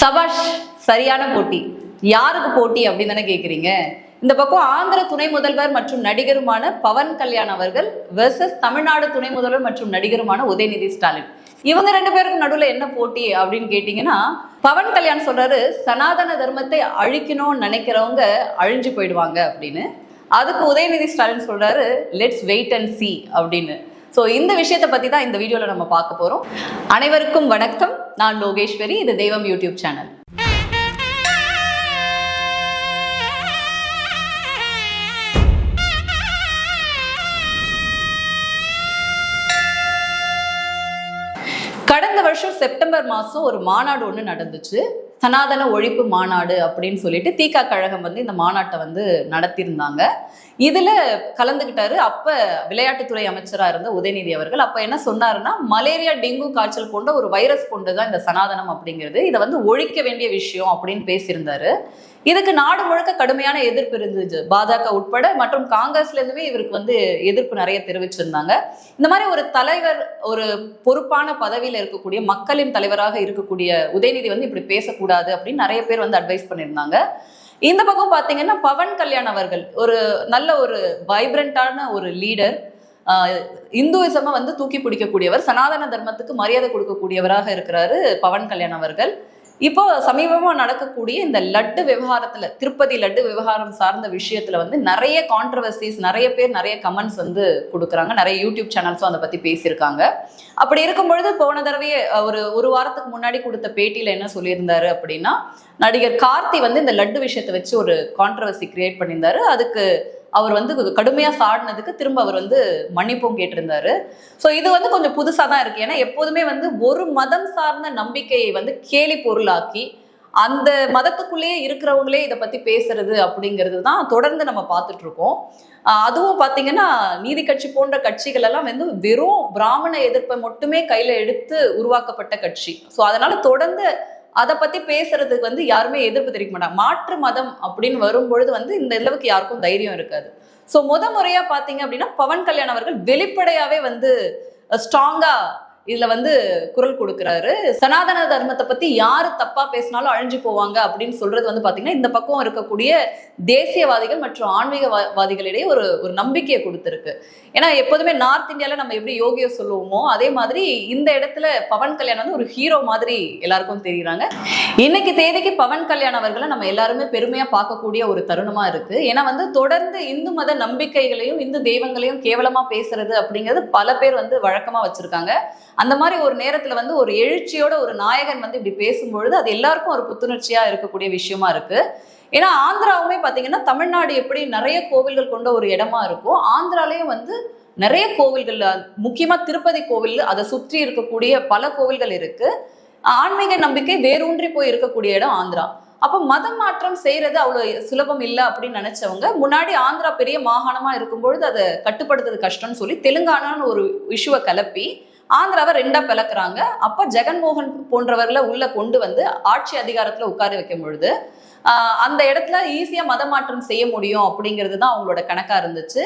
சபாஷ் சரியான போட்டி. யாருக்கு போட்டி அப்படின்னு தானே கேக்குறீங்க? இந்த பக்கம் ஆந்திர துணை முதல்வர் மற்றும் நடிகருமான பவன் கல்யாண் அவர்கள் வெர்சஸ் தமிழ்நாடு துணை முதல்வர் மற்றும் நடிகருமான உதயநிதி ஸ்டாலின். இவங்க ரெண்டு பேருக்கும் நடுவில் என்ன போட்டி அப்படின்னு கேட்டிங்கன்னா பவன் கல்யாண் சொல்றாரு சனாதன தர்மத்தை அழிக்கணும்னு நினைக்கிறவங்க அழிஞ்சு போயிடுவாங்க அப்படின்னு. அதுக்கு உதயநிதி ஸ்டாலின் சொல்றாரு லெட்ஸ் வெயிட் அண்ட் சி அப்படின்னு. ஸோ இந்த விஷயத்தை பற்றி தான் இந்த வீடியோவில் நம்ம பார்க்க போகிறோம் அனைவருக்கும் வணக்கம். நான் லோகேஸ்வரி இது தெய்வம் யூடியூப் சேனல். கடந்த வருஷம் செப்டம்பர் மாதம் ஒரு மாநாடு ஒன்று நடந்துச்சு. சனாதன ஒழிப்பு மாநாடு அப்படின்னு சொல்லிட்டு தீகா கழகம் வந்து இந்த மாநாட்டை வந்து நடத்தியிருந்தாங்க. இதுல கலந்துகிட்டாரு. அப்ப விளையாட்டுத்துறை அமைச்சரா இருந்த உதயநிதி அவர்கள். அப்ப என்ன சொன்னாருன்னா மலேரியா டெங்கு காய்ச்சல் கொண்ட ஒரு வைரஸ் கொண்டுதான் இந்த சனாதனம் அப்படிங்கிறது. இதை வந்து ஒழிக்க வேண்டிய விஷயம் அப்படின்னு பேசியிருந்தாரு. இதுக்கு நாடு முழுக்க கடுமையான எதிர்ப்பு இருந்துச்சு. பாஜக உட்பட மற்றும் காங்கிரஸ்ல இருந்துமே இவருக்கு வந்து எதிர்ப்பு நிறைய தெரிவிச்சிருந்தாங்க. இந்த மாதிரி ஒரு தலைவர் ஒரு பொறுப்பான பதவியில இருக்கக்கூடிய மக்களின் தலைவராக இருக்கக்கூடிய உதயநிதி வந்து இப்படி பேசக்கூடாது அப்படின்னு நிறைய பேர் வந்து அட்வைஸ் பண்ணியிருந்தாங்க. இந்த பக்கம் பாத்தீங்கன்னா பவன் கல்யாண் அவர்கள் ஒரு நல்ல ஒரு வைப்ரண்டான ஒரு லீடர் இந்துவிசமை வந்து தூக்கி பிடிக்கக்கூடியவர் சனாதன தர்மத்துக்கு மரியாதை கொடுக்கக்கூடியவராக இருக்கிறாரு பவன் கல்யாண் அவர்கள். இப்போ சமீபமா நடக்கக்கூடிய இந்த லட்டு விவகாரத்துல திருப்பதி லட்டு விவகாரம் சார்ந்த விஷயத்துல வந்து நிறைய கான்ட்ரவர்சிஸ் நிறைய பேர் நிறைய கமெண்ட்ஸ் வந்து கொடுக்குறாங்க. நிறைய யூடியூப் சேனல்ஸும் அதை பத்தி பேசியிருக்காங்க. அப்படி இருக்கும் பொழுது போன தடவையே ஒரு ஒரு வாரத்துக்கு முன்னாடி கொடுத்த பேட்டியில என்ன சொல்லியிருந்தாரு அப்படின்னா நடிகர் கார்த்தி வந்து இந்த லட்டு விஷயத்தை வச்சு ஒரு கான்ட்ரவர்சி கிரியேட் பண்ணியிருந்தாரு. அதுக்கு அவர் வந்து கடுமையா சாடினதுக்கு திரும்ப அவர் வந்து மன்னிப்பும் கேட்டிருந்தாரு. ஸோ இது வந்து கொஞ்சம் புதுசாக தான் இருக்கு. ஏன்னா எப்போதுமே வந்து ஒரு மதம் சார்ந்த நம்பிக்கையை வந்து கேலி பொருளாக்கி அந்த மதத்துக்குள்ளேயே இருக்கிறவங்களே இதை பத்தி பேசுறது அப்படிங்கிறது தான் தொடர்ந்து நம்ம பார்த்துட்டு இருக்கோம் அதுவும் பார்த்தீங்கன்னா நீதி கட்சி போன்ற கட்சிகள் எல்லாம் வந்து வெறும் பிராமண எதிர்ப்பை மட்டுமே கையில எடுத்து உருவாக்கப்பட்ட கட்சி. ஸோ அதனால தொடர்ந்து அதை பத்தி பேசுறதுக்கு வந்து யாருமே எதிர்ப்பு தெரிவிக்க மாட்டாங்க. மாற்று மதம் அப்படின்னு வரும்பொழுது வந்து இந்த அளவுக்கு யாருக்கும் தைரியம் இருக்காது. ஸோ முத முறையா பாத்தீங்க அப்படின்னா பவன் கல்யாண் அவர்கள் வெளிப்படையாவே வந்து ஸ்ட்ராங்கா இதுல வந்து குரல் கொடுக்கிறாரு. சனாதன தர்மத்தை பத்தி யாரு தப்பா பேசினாலும் அழிஞ்சு போவாங்க அப்படின்னு சொல்றது வந்து பாத்தீங்கன்னா இந்த பக்கம் இருக்கக்கூடிய தேசியவாதிகள் மற்றும் ஆன்மீகவாதிகளிடையே ஒரு ஒரு நம்பிக்கையை கொடுத்துருக்கு. ஏன்னா எப்போதுமே நார்த் இந்தியால நம்ம எப்படி யோகியோ சொல்லுவோமோ அதே மாதிரி இந்த இடத்துல பவன் கல்யாண் வந்து ஒரு ஹீரோ மாதிரி எல்லாருக்கும் தெரியுறாங்க. இன்னைக்கு தேதிக்கு பவன் கல்யாண் அவர்களை நம்ம எல்லாருமே பெருமையா பார்க்கக்கூடிய ஒரு தருணமா இருக்கு. ஏன்னா வந்து தொடர்ந்து இந்து மத நம்பிக்கைகளையும் இந்து தெய்வங்களையும் கேவலமா பேசுறது அப்படிங்கிறது பல பேர் வந்து வழக்கமா வச்சிருக்காங்க. அந்த மாதிரி ஒரு நேரத்துல வந்து ஒரு எழுச்சியோட ஒரு நாயகன் வந்து இப்படி பேசும்பொழுது அது எல்லாருக்கும் ஒரு புத்துணர்ச்சியா இருக்கக்கூடிய விஷயமா இருக்கு. ஏன்னா ஆந்திராவுமே பாத்தீங்கன்னா தமிழ்நாடு எப்படி நிறைய கோவில்கள் கொண்ட ஒரு இடமா இருக்கும் ஆந்திராலேயும் வந்து நிறைய கோவில்கள் முக்கியமா திருப்பதி கோவில் அதை சுற்றி இருக்கக்கூடிய பல கோவில்கள் இருக்கு. ஆன்மீக நம்பிக்கை வேரூன்றி போய் இருக்கக்கூடிய இடம் ஆந்திரா. அப்ப மதம் மாற்றம் செய்யறது அவ்வளவு சுலபம் இல்லை அப்படின்னு நினைச்சவங்க முன்னாடி ஆந்திரா பெரிய மாகாணமா இருக்கும்பொழுது அதை கட்டுப்படுத்துறது கஷ்டம்னு சொல்லி தெலுங்கானான்னு ஒரு இஷ்யூவை கலப்பி ஆந்திராவை ரெண்டா பிளக்குறாங்க. அப்ப ஜெகன்மோகன் போன்றவர்களை உள்ள கொண்டு வந்து ஆட்சி அதிகாரத்துல உட்கார வைக்கும் பொழுது அந்த இடத்துல ஈஸியா மத மாற்றம் செய்ய முடியும் அப்படிங்கிறது தான் அவங்களோட கணக்கா இருந்துச்சு.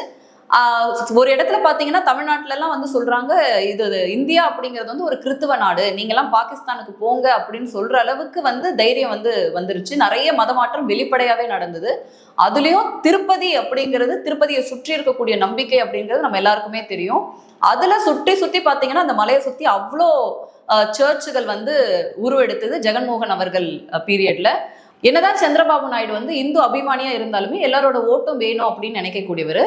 ஒரு இடத்துல பாத்தீங்கன்னா தமிழ்நாட்டுல எல்லாம் வந்து சொல்றாங்க இது இந்தியா அப்படிங்கிறது வந்து ஒரு கிறித்துவ நாடு. நீங்க எல்லாம் பாகிஸ்தானுக்கு போங்க அப்படின்னு சொல்ற அளவுக்கு வந்து தைரியம் வந்து வந்துருச்சு. நிறைய மதமாற்றம் வெளிப்படையாவே நடந்தது. அதுலயும் திருப்பதி அப்படிங்கிறது திருப்பதியை சுற்றி இருக்கக்கூடிய நம்பிக்கை அப்படிங்கிறது நம்ம எல்லாருக்குமே தெரியும். அதுல சுற்றி சுத்தி பாத்தீங்கன்னா அந்த மலையை சுத்தி அவ்வளோ சர்ச்சுகள் வந்து உருவெடுத்தது ஜெகன்மோகன் அவர்கள் பீரியட்ல என்னதான் சந்திரபாபு நாயுடு வந்து இந்து அபிமானியா இருந்தாலுமே எல்லாரோட ஓட்டும் வேணும் அப்படின்னு நினைக்கக்கூடியவர்.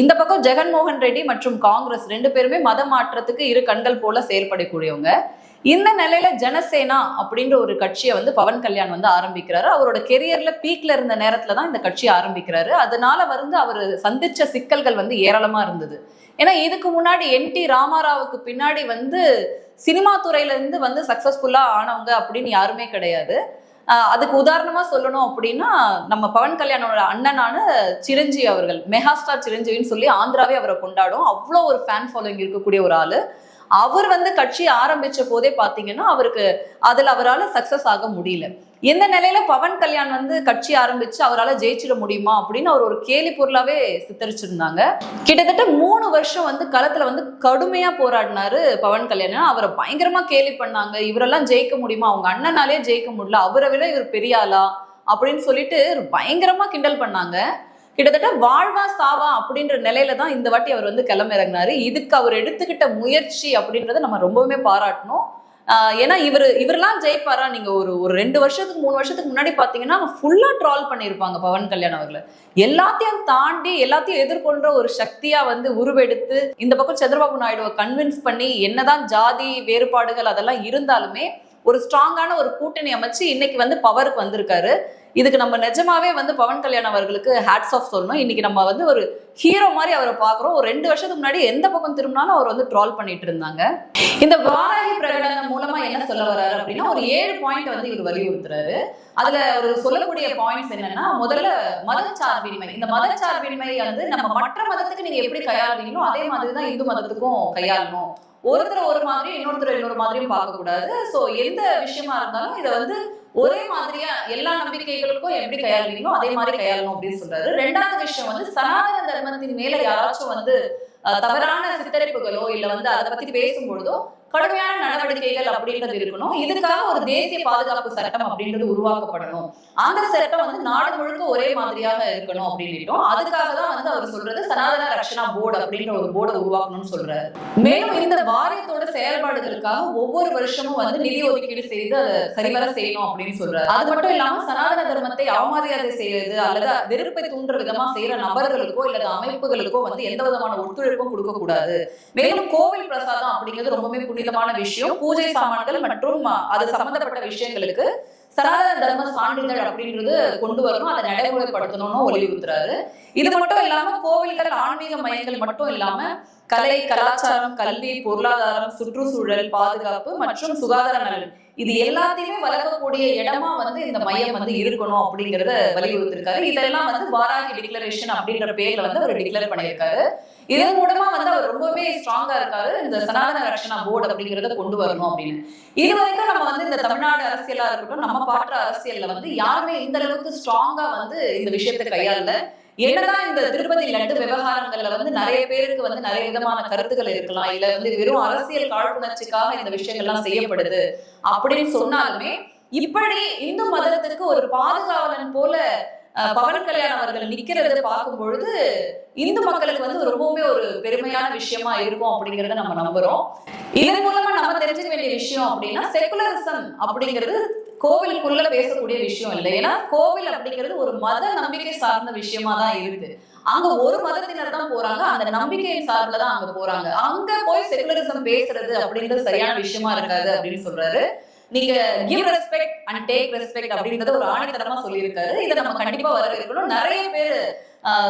இந்த பக்கம் ஜெகன்மோகன் ரெட்டி மற்றும் காங்கிரஸ் ரெண்டு பேருமே மத மாற்றத்துக்கு இரு கண்கள் போல செயல்படக்கூடியவங்க. இந்த நிலையில ஜனசேனா அப்படின்ற ஒரு கட்சியை வந்து பவன் கல்யாண் வந்து ஆரம்பிக்கிறாரு. அவரோட கெரியர்ல பீக்ல இருந்த நேரத்துல தான் இந்த கட்சியை ஆரம்பிக்கிறாரு. அதனால வந்து அவர் சந்திச்ச சிக்கல்கள் வந்து ஏராளமா இருந்தது. ஏன்னா இதுக்கு முன்னாடி என் டி ராமாராவுக்கு பின்னாடி வந்து சினிமா துறையில இருந்து வந்து சக்சஸ்ஃபுல்லா ஆனவங்க அப்படின்னு யாருமே கிடையாது. அதுக்கு உதாரணமா சொல்லணும் அப்படின்னா நம்ம பவன் கல்யாணோட அண்ணனான சிரஞ்சீவி அவர்கள் மெகாஸ்டார் சிரஞ்சீவின்னு சொல்லி ஆந்திராவே அவரை கொண்டாடும். அவ்வளோ ஒரு ஃபேன் ஃபாலோயிங் இருக்கக்கூடிய ஒரு ஆளு. அவர் வந்து கட்சி ஆரம்பிச்ச போதே பாத்தீங்கன்னா அவருக்கு அதுல அவரால் சக்சஸ் ஆக முடியல. இந்த நிலையில பவன் கல்யாண் வந்து கட்சி ஆரம்பிச்சு அவரால் ஜெயிச்சிட முடியுமா அப்படின்னு அவர் ஒரு கேலி பொருளாவே சித்தரிச்சிருந்தாங்க. கிட்டத்தட்ட மூணு வருஷம் வந்து களத்துல வந்து கடுமையா போராடினாரு பவன் கல்யாணம் அவரை பயங்கரமா கேலி பண்ணாங்க. இவரெல்லாம் ஜெயிக்க முடியுமா? அவங்க அண்ணனாலே ஜெயிக்க முடியல. அவரை விட இவர் பெரியாளா அப்படின்னு சொல்லிட்டு பயங்கரமா கிண்டல் பண்ணாங்க. கிட்டத்தட்ட வாழ்வா சாவா அப்படின்ற நிலையில தான் இந்த வாட்டி அவர் வந்து கிளம்பிறங்கினாரு இதுக்கு அவர் எடுத்துக்கிட்ட முயற்சி அப்படின்றத நம்ம ரொம்பவுமே பாராட்டணும். ஏன்னா இவர் இவரெல்லாம் ஜெயிப்பாரா? நீங்க ஒரு ஒரு ரெண்டு வருஷத்துக்கு மூணு வருஷத்துக்கு முன்னாடி பாத்தீங்கன்னா ஃபுல்லா ட்ரால் பண்ணியிருப்பாங்க பவன் கல்யாண் அவர்களை. எல்லாத்தையும் தாண்டி எல்லாத்தையும் எதிர்கொள்ற ஒரு சக்தியா வந்து உருவெடுத்து இந்த பக்கம் சந்திரபாபு நாயுடுவை கன்வின்ஸ் பண்ணி என்னதான் ஜாதி வேறுபாடுகள் அதெல்லாம் இருந்தாலுமே ஒரு ஸ்ட்ராங்கான ஒரு கூட்டணி அமைச்சு இன்னைக்கு வந்து பவருக்கு வந்திருக்காரு. இதுக்கு நம்ம நிஜமாவே வந்து பவன் கல்யாண் அவர்களுக்கு ஹேட்ஸ் ஆஃப் சொல்லணும். இன்னைக்கு நம்ம வந்து ஒரு ஹீரோ மாதிரி அவரை பார்க்குறோம். ஒரு ரெண்டு வருஷத்துக்கு முன்னாடி எந்த பக்கம் திரும்பினாலும் அவர் வந்து ட்ரால் பண்ணிட்டு இருந்தாங்க. இந்த வாராகி பிரகடனம் மூலமா என்ன சொல்ல வர்றாரு அப்படின்னா ஒரு ஏழு பாயிண்ட் வந்து இவர் வலியுறுத்துறாரு. அதுல ஒரு சொல்லக்கூடிய பாயிண்ட்ஸ் என்னன்னா முதல்ல மதச்சார்பின்மை இந்த மதச்சார்பின்மை வந்து நம்ம மற்ற மதத்துக்கு நீங்க எப்படி கையாளுவீங்களோ அதே மாதிரி தான் இந்து மதத்துக்கும் கையாளணும். ஒருத்தர் ஒரு மாதிரி இன்னொருத்தர் இன்னொரு மாதிரியும் பார்க்கக்கூடாது. ஸோ எந்த விஷயமா இருந்தாலும் இதை வந்து ஒரே மாதிரியா எல்லா நம்பிக்கைகளுக்கும் எப்படி கையாளுவீங்களோ அதே மாதிரி கையாளணும் அப்படின்னு சொல்றாரு. ரெண்டாவது விஷயம் வந்து சனாதன தர்மத்தின் மேல யாராச்சும் வந்து தவறான சித்தரிப்புகளோ இல்ல வந்து அதை பத்தி பேசும்பொழுதோ கடுமையான நடவடிக்கைகள் அப்படின்றது இருக்கணும். இதுக்காக ஒரு தேசிய பாதுகாப்பு சட்டம் அப்படின்றது உருவாக்கப்படணும். அந்த சட்டம் வந்து நாடு முழுக்க ஒரே மாதிரியாக இருக்கணும் அப்படின்னுட்டோம். அதுக்காக தான் வந்து அவர் சொல்றது சனாதன ரக்ஷனா போர்டு அப்படின்ற ஒரு போர்டை உருவாக்கணும்னு சொல்றாரு. மேலும் இந்த வாரியத்தோட செயல்பாடுகளுக்காக ஒவ்வொரு வருஷமும் வந்து நிதி ஒதுக்கீடு செய்து அதை சரிவர செய்யணும் அப்படின்னு சொல்றாரு. அது மட்டும் இல்லாம சனாதன தர்மத்தை அவமரியாதை செய்யறது அல்லது வெறுப்பை தூண்டுற விதமா செய்யற நபர்களுக்கோ இல்லது அமைப்புகளுக்கோ வந்து எந்த விதமான ஒத்துழைப்பும் கொடுக்க கூடாது மேலும் கோவில் பிரசாதம் அப்படிங்கிறது ரொம்பவே புனிதமான விஷயம் பூஜை சாமான்கள் மற்றும் அது சம்பந்தப்பட்ட விஷயங்களுக்கு சனாதன தர்ம சான்றிதழ் அப்படின்றது கொண்டு வரணும் அதை நடைமுறைப்படுத்தணும்னு வலியுறுத்துறாரு இது மட்டும் இல்லாம கோவில்கள் ஆன்மீக மையங்கள் மட்டும் இல்லாம கலை கலாச்சாரம் கல்வி பொருளாதாரம் சுற்றுச்சூழல் பாதுகாப்பு மற்றும் சுகாதார நலன். இது எல்லாத்தையுமே வளர்க்கக்கூடிய இடமா வந்து இந்த மையம் வந்து இருக்கணும் அப்படிங்கறத வலியுறுத்திருக்காரு. இதெல்லாம் வந்து வாராகி டிக்ளரேஷன் அப்படின்ற பேர்ல வந்து அவர் டிக்ளேர் பண்ணியிருக்காரு. இதன் மூலமா வந்து அவர் ரொம்பவே ஸ்ட்ராங்கா இருக்காரு. இந்த சனாதன ரக்ஷனா போர்டு அப்படிங்கறத கொண்டு வரணும் அப்படின்னு. இது வரைக்கும் நம்ம வந்து இந்த தமிழ்நாடு அரசியலா இருக்கட்டும் நம்ம பாடுற அரசியல்ல வந்து யாருமே இந்த அளவுக்கு ஸ்ட்ராங்கா வந்து இந்த விஷயத்தை கையாளல. என்னதான் இந்த திருப்பதி லட்டு விவகாரங்கள்ல வந்து நிறைய பேருக்கு வந்து நிறைய விதமான கருத்துக்கள் இருக்கலாம். இல்ல வந்து இது வெறும் அரசியல் காழ்ப்புணர்ச்சிக்காக இந்த விஷயங்கள்லாம் செய்யப்படுது அப்படின்னு சொன்னாலுமே இப்படி இந்து மதத்துக்கு ஒரு பாதுகாவலன் போல பவன் கல்யாண் அவர்கள் நிக்கிறத பார்க்கும் பொழுது இந்து மக்களுக்கு வந்து ரொம்பவுமே ஒரு பெருமையான விஷயமா இருக்கும் அப்படிங்கறத நம்ம நம்புறோம். இதன் மூலமா நம்ம தெரிஞ்சுக்க வேண்டிய விஷயம் அப்படின்னா செகுலரிசம் அப்படிங்கிறது கோவிலுக்குள்ள பேசக்கூடிய விஷயம் இல்லை. ஏன்னா கோவில் அப்படிங்கிறது ஒரு மத நம்பிக்கை சார்ந்த விஷயமா தான் இருக்கு. அங்க ஒரு மதத்தினர் தான் போறாங்க அந்த நம்பிக்கையின் சார்பில் தான் அங்க போறாங்க. அங்க போய் செகுலரிசம் பேசுறது அப்படின்றது சரியான விஷயமா இருக்காது அப்படின்னு சொல்றாரு. நீங்க give respect and take respect அப்படின்றத ஒரு ஆணித்தரமா சொல்லியிருக்காரு. இதை நம்ம கண்டிப்பா வரவேற்கணும் நிறைய பேர்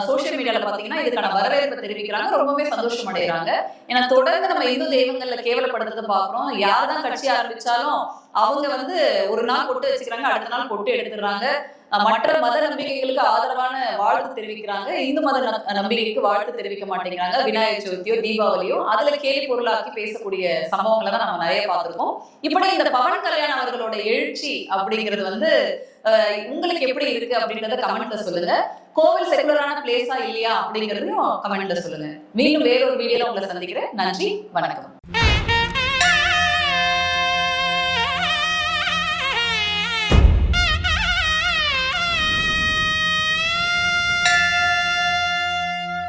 சோசியல் மீடியால பாத்தீங்கன்னா இதுக்கான வரவேற்பு தெரிவிக்கிறாங்க. ரொம்பவே சந்தோஷம் அடைகிறாங்க. ஏன்னா தொடர்ந்து நம்ம இந்து தெய்வங்கள்ல கேவலப்படுறத பாக்குறோம் யார் தான் கட்சி ஆரம்பிச்சாலும் அவங்க வந்து ஒரு நாள் பொட்டு வச்சுக்கிறாங்க அடுத்த நாள் பொட்டு எடுத்துடுறாங்க. மற்ற மத நம்பிக்கைகளுக்கு வாழ்த்து தெரிவிக்கிறாங்க. இந்து மத நம்பிக்கைக்கு வாழ்த்து தெரிவிக்க மாட்டேங்கிறாங்க. விநாயகர் சதுர்த்தியோ தீபாவளியோ அதுல கேலி பொருளாக்கி பேசக்கூடிய சம்பவங்களை தான் நம்ம நிறைய பார்த்திருக்கோம். இப்படி இந்த பவன் கல்யாண் அவர்களோட எழுச்சி அப்படிங்கிறது வந்து உங்களுக்கு எப்படி இருக்கு அப்படின்றத கமெண்ட்ல சொல்லுங்க. கோவில் செகுலரான பிளேஸா இல்லையா அப்படிங்கறதையும் கமெண்ட்ல சொல்லுங்க. மீண்டும் வேறொரு வீடியோல உங்களை சந்திக்கிறேன். நன்றி வணக்கம்.